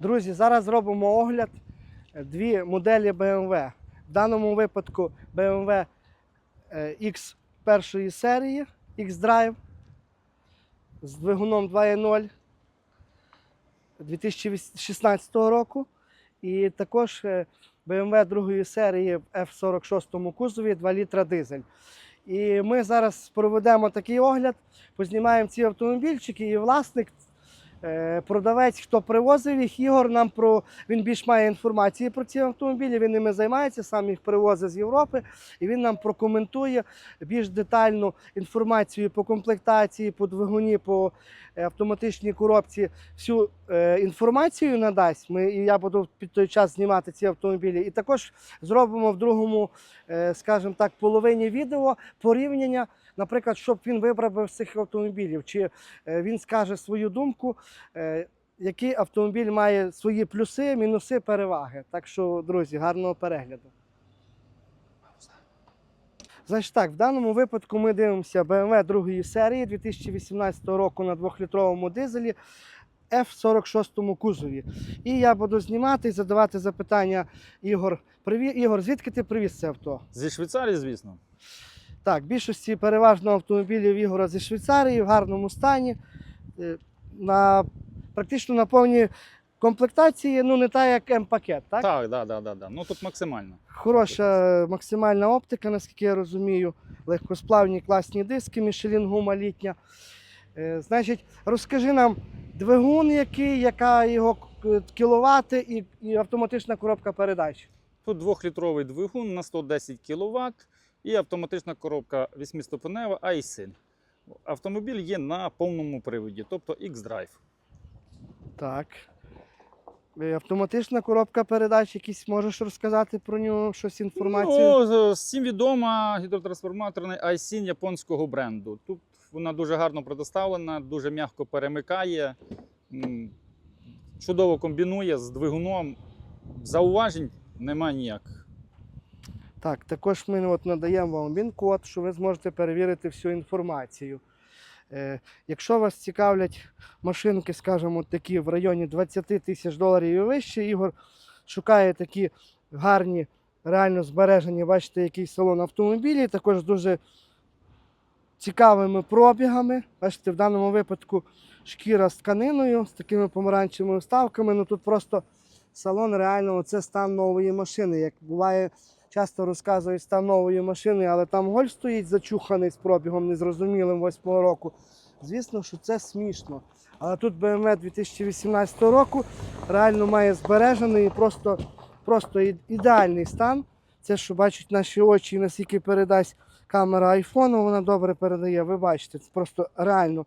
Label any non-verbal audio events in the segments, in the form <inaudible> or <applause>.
Друзі, зараз зробимо огляд е, дві моделі BMW. В даному випадку BMW е, X першої серії, X-Drive з двигуном 2.0 2016 року. І також е, BMW другої серії в F46 кузові 2 літра дизель. І ми зараз проведемо такий огляд, познімаємо ці автомобільчики, і власник, продавець, хто привозив їх, Ігор нам про він більш має інформації про ці автомобілі. Він ними займається, сам їх привозить з Європи, і він нам прокоментує більш детальну інформацію по комплектації, по двигуні, по е, автоматичній коробці. Всю е, інформацію надасть. Ми і я буду під той час знімати ці автомобілі. І також зробимо в другому, е, скажімо так, половині відео порівняння. Наприклад, щоб він вибрав з цих автомобілів, чи е, він скаже свою думку, е, який автомобіль має свої плюси, мінуси, переваги. Так що, друзі, гарного перегляду. Значить так, в даному випадку ми дивимося BMW другої серії 2018 року на 2-літровому дизелі F46 кузові. І я буду знімати і задавати запитання Ігор. Приві... Ігор, звідки ти привіз це авто? Зі Швейцарії, звісно. Так, більшості переважно автомобілів Ігора зі Швейцарії в гарному стані. Е, На, практично на повній комплектації, ну не та як М-пакет, так? Так, так, так, так. Ну тут максимально. Хороша максимальна оптика, наскільки я розумію. Легкосплавні класні диски, Michelin гума літня. Е, Значить, розкажи нам двигун, який, яка його кіловати і, і автоматична коробка передач. Тут двохлітровий двигун на 110 кВт і автоматична коробка 8-ступенева iSyn. Автомобіль є на повному приводі, тобто X-Drive. Так. Е, Автоматична коробка передач, якісь можеш розказати про нього щось інформацію? Ну, всім відома гідротрансформаторний iSyn японського бренду. Тут вона дуже гарно предоставлена, дуже м'яко перемикає, чудово комбінує з двигуном. Зауважень немає ніяких. Так, також ми от надаємо вам він-код, що ви зможете перевірити всю інформацію. Е, якщо вас цікавлять машинки, скажімо, такі в районі 20 тисяч доларів і вище, Ігор шукає такі гарні, реально збережені, бачите, який салон автомобілі, також дуже цікавими пробігами. Бачите, в даному випадку шкіра з тканиною, з такими помаранчевими вставками. Ну тут просто салон реально це стан нової машини. Як буває, часто розказують стан нової машини, але там голь стоїть зачуханий з пробігом незрозумілим 8 року. Звісно, що це смішно. Але тут BMW 2018 року реально має збережений і просто, просто ідеальний стан. Це, що бачать наші очі, наскільки передасть камера айфону, вона добре передає. Ви бачите, це просто реально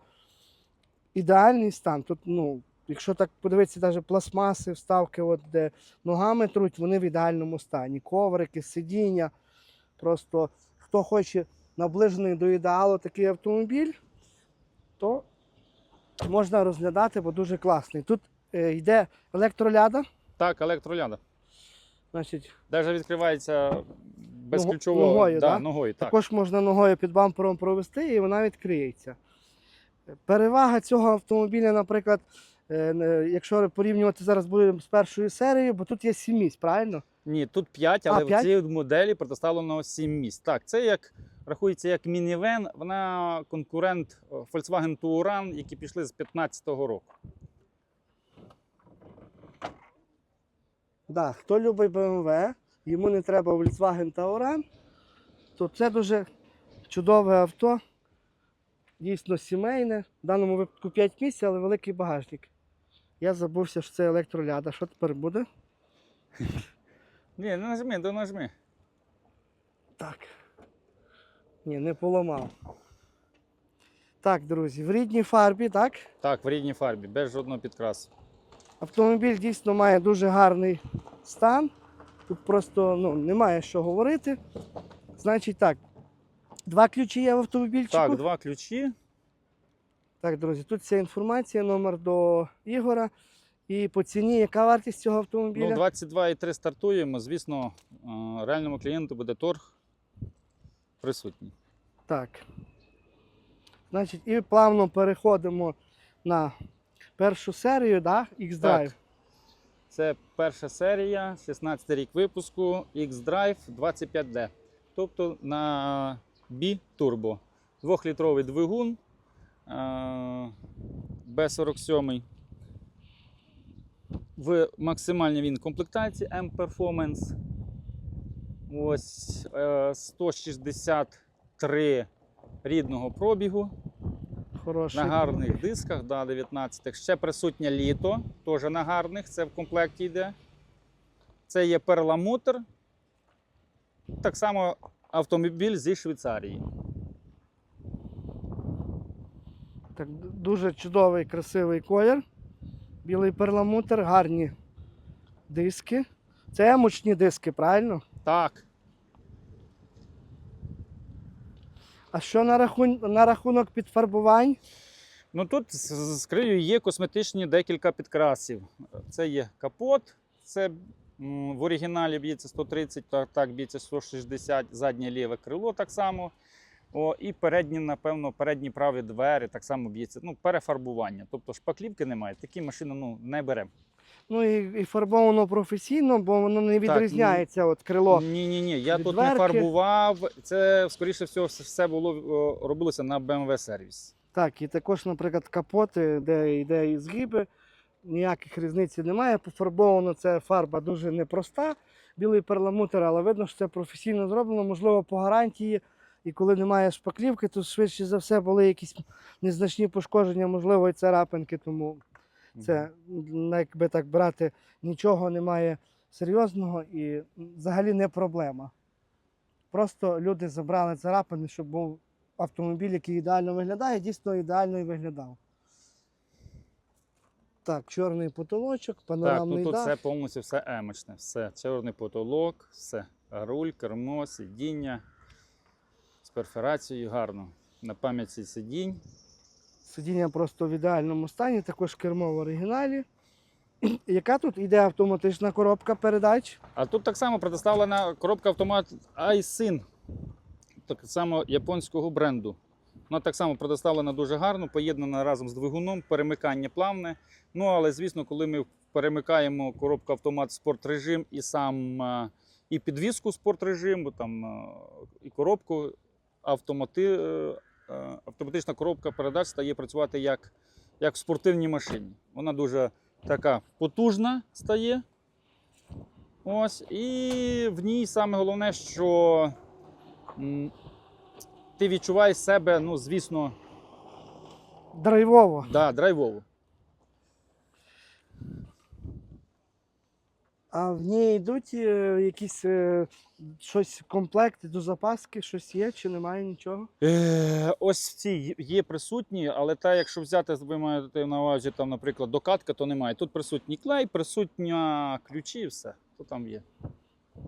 ідеальний стан. Тут, ну, якщо так подивитися, навіть пластмаси, вставки, от, де ногами труть, вони в ідеальному стані. Коврики, сидіння. Просто хто хоче наближений до ідеалу такий автомобіль, то можна розглядати, бо дуже класний. Тут е, йде електроляда, Так, електроляда. значить, Навіть відкривається без Ного- ключового ногою, да, да? ногою. Так. Також можна ногою під бампером провести і вона відкриється. Перевага цього автомобіля, наприклад, якщо порівнювати зараз будемо з першою серією, бо тут є 7 місць, правильно? Ні, тут 5, А, але в цій моделі представлено 7 місць. Так, це як рахується як мінівен, вона конкурент е, Volkswagen Touran, які пішли з 15-го року. Да, хто любить BMW, йому не треба Volkswagen Tauran, то це дуже чудове авто. Дійсно сімейне. В даному випадку 5 місць, але великий багажник. Я забувся, що це електроляда. Що тепер буде? <laughs> Ні, не нажми, то нажми. Так. Ні, не поламав. Так, друзі, в рідній фарбі, так? Так, в рідній фарбі, без жодного підкрасу. Автомобіль дійсно має дуже гарний стан. Тут просто ну, немає що говорити. Значить так, два ключі є в автомобільчику. Так, два ключі. Так, друзі, тут вся інформація, номер до Ігора. І по ціні, яка вартість цього автомобіля? Ну, 22,3 стартуємо. Звісно, е, реальному клієнту буде торг присутній. Так. Значить, і плавно переходимо на першу серію, да? X-Drive. Так. Це перша серія, 16 рік випуску, X-Drive 25D. Тобто на B-Turbo. Двохлітровий двигун е, B47. В максимальній він комплектації M-Performance. Ось е, 163 рідного пробігу Хороший. на гарних дисках, да, 19 Ще присутнє літо, теж на гарних, це в комплекті йде. Це є перламутр. Так само автомобіль зі Швейцарії. Так, дуже чудовий, красивий колір. Білий перламутр, гарні диски. Це емочні диски, правильно? Так, А що на, рахун... на рахунок підфарбувань? ну тут з- з є косметичні декілька підкрасів. Це є капот, це в оригіналі б'ється 130, так, так б'ється 160, заднє ліве крило так само. О, і передні, напевно, передні праві двері так само б'ється. Ну, перефарбування. Тобто шпаклівки немає. Такі машини ну, не беремо. Ну і, і фарбовано професійно, бо воно не Так, відрізняється от крило. Ні, ні, ні. Я тут не фарбував. Це, скоріше всього, все- було робилося на BMW сервіс. Так, і також, наприклад, капоти, де йде і згиби, ніяких різниць немає. Пофарбовано це фарба дуже непроста, білий перламутр, але видно, що це професійно зроблено, можливо, по гарантії. І коли немає шпаклівки, то швидше за все були якісь незначні пошкодження, можливо, і царапинки, тому це, якби так брати, нічого немає серйозного і взагалі не проблема. Просто люди забрали царапини, щоб був автомобіль, який ідеально виглядає, дійсно ідеально і виглядав. Так, чорний потолочок, Так, панорамний ну тут дах. все повністю все емочне. Все. Чорний потолок, все. Руль, кермо, сидіння з перфорацією гарно. На пам'яті сидінь. Сидіння просто в ідеальному стані, також кермо в оригіналі. Яка тут іде автоматична коробка передач? А тут так само предоставлена коробка автомат iSyn, так само японського бренду. Вона так само предоставлена дуже гарно, поєднана разом з двигуном, перемикання плавне. Ну, але звісно, коли ми перемикаємо коробку автомат спорт режим і сам е, і підвіску спорт режим, бо там е, і коробку, автомати, е, е, автоматична коробка передач стає працювати як, як в спортивній машині. Вона дуже така потужна стає. Ось, і в ній саме головне, що ти відчуваєш себе, ну, звісно, Драйвово. да, драйвово. А в ній йдуть е, якісь е, щось комплекти до запаски, щось є чи немає нічого? Е, ось в цій є присутні, але та, якщо взяти, ви маєте на увазі, там, наприклад, докатка, то немає. Тут присутній клей, присутня ключі і все. То там є.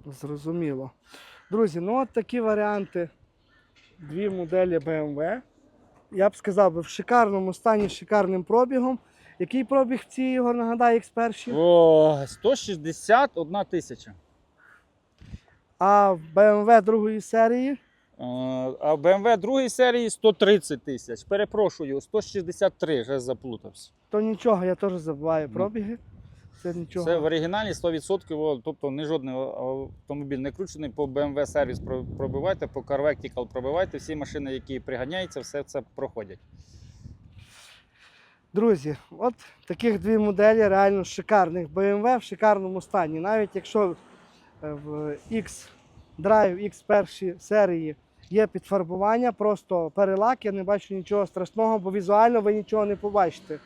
Зрозуміло. Друзі, ну от такі варіанти. Дві моделі BMW. Я б сказав в шикарному стані, з шикарним пробігом. Який пробіг в цій Ігор нагадає X1? О, 161 тисяча. А в BMW другої серії Е, А в BMW другої серії 130 тисяч. Перепрошую, 163, вже заплутався. то нічого, я теж забуваю пробіги. Це нічого. Це в оригіналі 100%, тобто не жодний автомобіль не кручений. По BMW сервіс пробивайте, по Car Vertical пробивайте. Всі машини, які приганяються, все це проходять. Друзі, от таких дві моделі реально шикарних BMW в шикарному стані. Навіть якщо е, в X Drive, X першій серії є підфарбування, просто перелак, я не бачу нічого страшного, бо візуально ви нічого не побачите.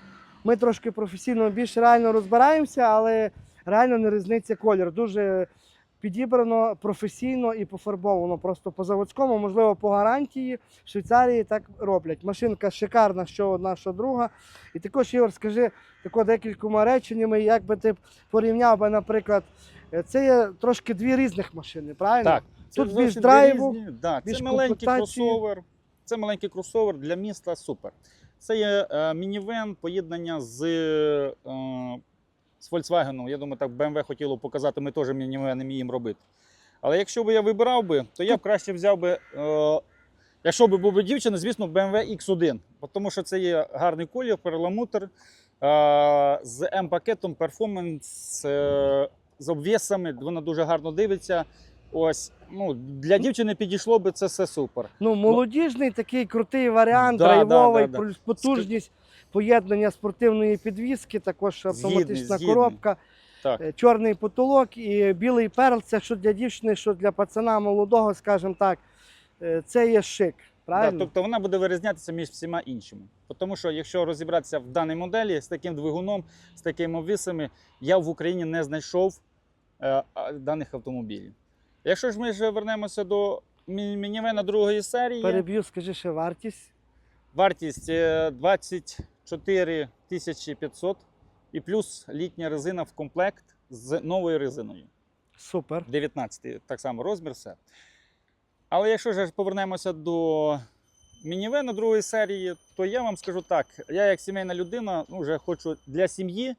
Ми трошки професійно більш реально розбираємося, але реально не різниця колір. Дуже підібрано професійно і пофарбовано. Просто по заводському, можливо, по гарантії. В Швейцарії так роблять. Машинка шикарна, що одна, що друга. І також, Ігор, скажи тако декількома реченнями, як би ти порівняв би, наприклад, е, це є трошки дві різних машини, правильно? Так, це Тут більш драйву. Да, більш це маленький кросовер. Це маленький кросовер для міста супер. Це є е, мінівен, поєднання з, е, з Volkswagen. Я думаю, так BMW хотіло показати, ми теж мінівени вміємо робити. Але якщо б я вибирав би, то я б краще взяв би. Е, Якщо б був би дівчина, звісно, BMW X1, тому що це є гарний колір, перламутр, Е, з М-пакетом перформанс е, з обвісами, вона дуже гарно дивиться. Ось, ну, для дівчини підійшло би це все супер. Ну, молодіжний такий крутий варіант, Да, драйвовий, да, да, да. плюс потужність, поєднання спортивної підвіски, також автоматична згідний. коробка, Так. е, чорний потолок і білий перл. Це що для дівчини, що для пацана молодого, скажімо так, е, це є шик. Да, Правильно? тобто вона буде вирізнятися між всіма іншими. Тому що якщо розібратися в даній моделі з таким двигуном, з такими обвісами, я в Україні не знайшов е, а, даних автомобілів. Якщо ж ми ж вернемося до мі- мінівена другої серії, Переб'ю, скажи ще вартість. вартість е, 24 500 і плюс літня резина в комплект з новою резиною. Супер. 19 так само розмір, все. Але якщо ж повернемося до мінівена другої серії, то я вам скажу так: я як сімейна людина ну, вже хочу для сім'ї.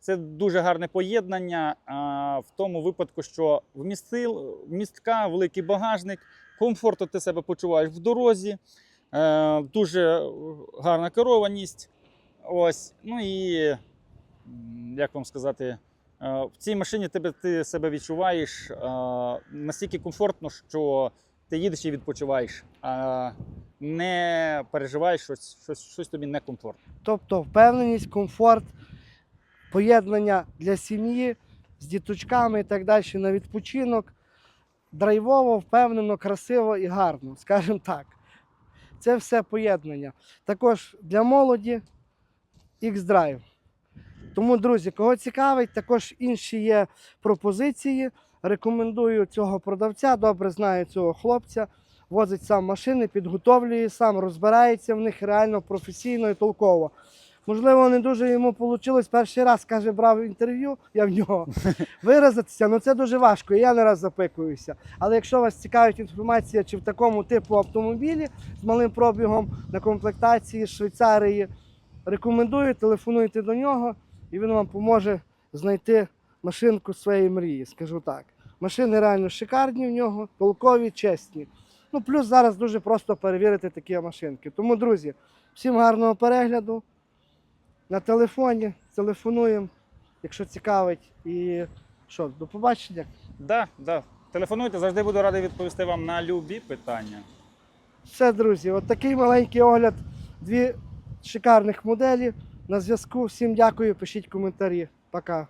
Це дуже гарне поєднання а, в тому випадку, що вмістил, вмістка, великий багажник, комфортно ти себе почуваєш в дорозі, е, дуже гарна керованість. Ось, ну і як вам сказати, е, в цій машині тебе, ти себе відчуваєш е, настільки комфортно, що ти їдеш і відпочиваєш, а не переживаєш щось, щось, щось тобі некомфортно. Тобто впевненість, комфорт, поєднання для сім'ї з діточками і так далі на відпочинок. Драйвово, впевнено, красиво і гарно, скажімо так. Це все поєднання. Також для молоді X-Drive. Тому, друзі, кого цікавить, також інші є пропозиції. Рекомендую цього продавця, добре знаю цього хлопця. Возить сам машини, підготовлює сам, розбирається в них реально професійно і толково. Можливо, не дуже йому вийшло. Перший раз каже, брав інтерв'ю, я в нього <laughs> виразитися. Ну це дуже важко. і Я не раз запикуюся. Але якщо вас цікавить інформація, чи в такому типу автомобілі з малим пробігом на комплектації з Швейцарії, рекомендую, телефонуйте до нього, і він вам поможе знайти машинку своєї мрії. Скажу так. Машини реально шикарні в нього, толкові, чесні. Ну, плюс зараз дуже просто перевірити такі машинки. Тому, друзі, всім гарного перегляду. На телефоні телефонуємо, якщо цікавить. І що, до побачення. Да, да. Телефонуйте, завжди буду радий відповісти вам на любі питання. Все, друзі, от такий маленький огляд. Дві шикарних моделів. На зв'язку. Всім дякую, пишіть коментарі. Пока.